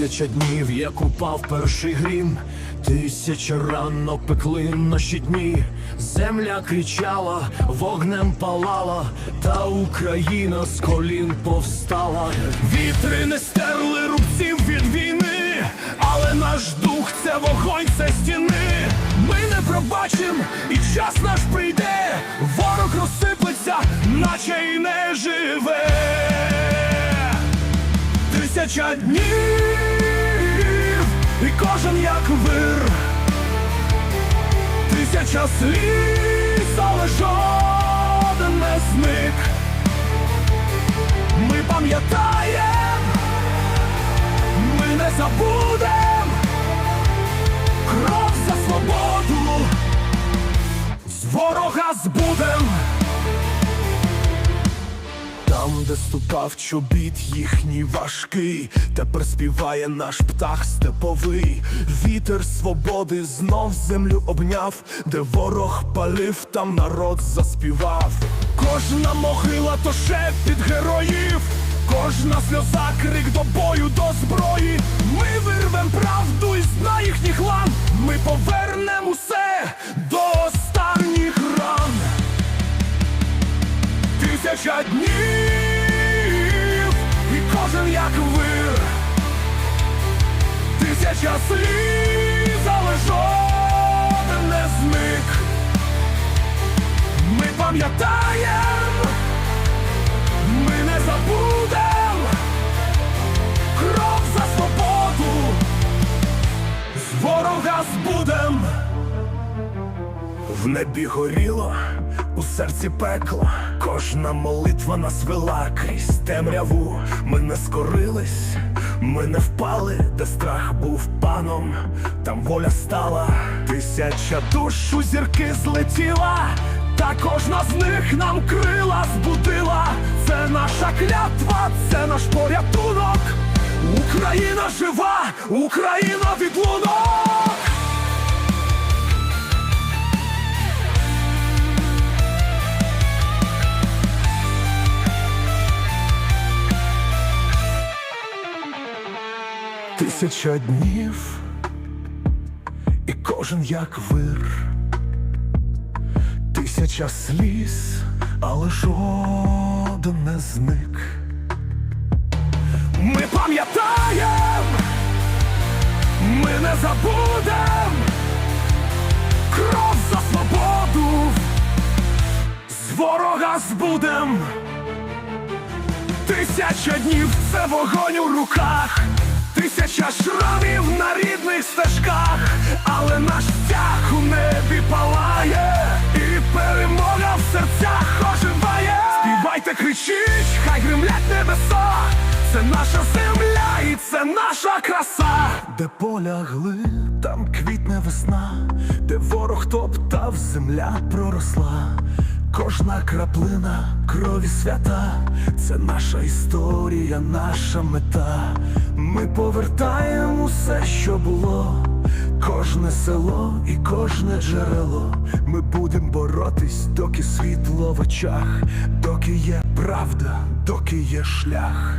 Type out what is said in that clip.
Тисяча днів, як упав перший грім, тисяча рано пекли наші дні. Земля кричала, вогнем палала, та Україна з колін повстала. Вітри не стерли рубців від війни, але наш дух це вогонь, це стіни. Ми не пробачим, і час наш прийде. Ворог розсиплеться, наче й не живе. Тисяча днів, і кожен як вир, тисяча сліз, але жоден не зник. Ми пам'ятаєм, ми не забудем кров за свободу, з ворога збудем. Там, де ступав чобіт їхній важкий, тепер співає наш птах степовий. Вітер свободи знов землю обняв, де ворог палив, там народ заспівав. Кожна могила то шепіт героїв, кожна сльоза крик до бою, до зброї. Ми вирвем правду із дна їхніх лан. Ми повернем усе до останніх ран. Тисяча днів, як вир, тисяча сліз, але жоден не зник. Ми пам'ятаєм, В небі горіло, у серці пекло, кожна молитва нас вела крізь темряву. Ми не скорились, ми не впали, де страх був паном, там воля стала. Тисяча душ у зірки злетіла, та кожна з них нам крила збудила. Це наша клятва, це наш порятунок. Україна жива, Україна відлунок. Тисяча днів, і кожен як вир, тисяча сліз, але жоден не зник. Ми пам'ятаєм, ми не забудем кров за свободу, з ворога збудем. Тисяча днів це вогонь у руках, тисяча шрамів на рідних стежках, але наш стяг у небі палає, і перемога в серцях оживає. Співайте, кричіть, хай гремлять небеса. Це наша земля і це наша краса. Де полягли, там квітне весна, де ворог топтав, земля проросла. Кожна краплина крові свята, це наша історія, наша мета. Ми повертаємо все, що було, кожне село і кожне джерело. Ми будемо боротись, доки світло в очах, доки є правда, доки є шлях.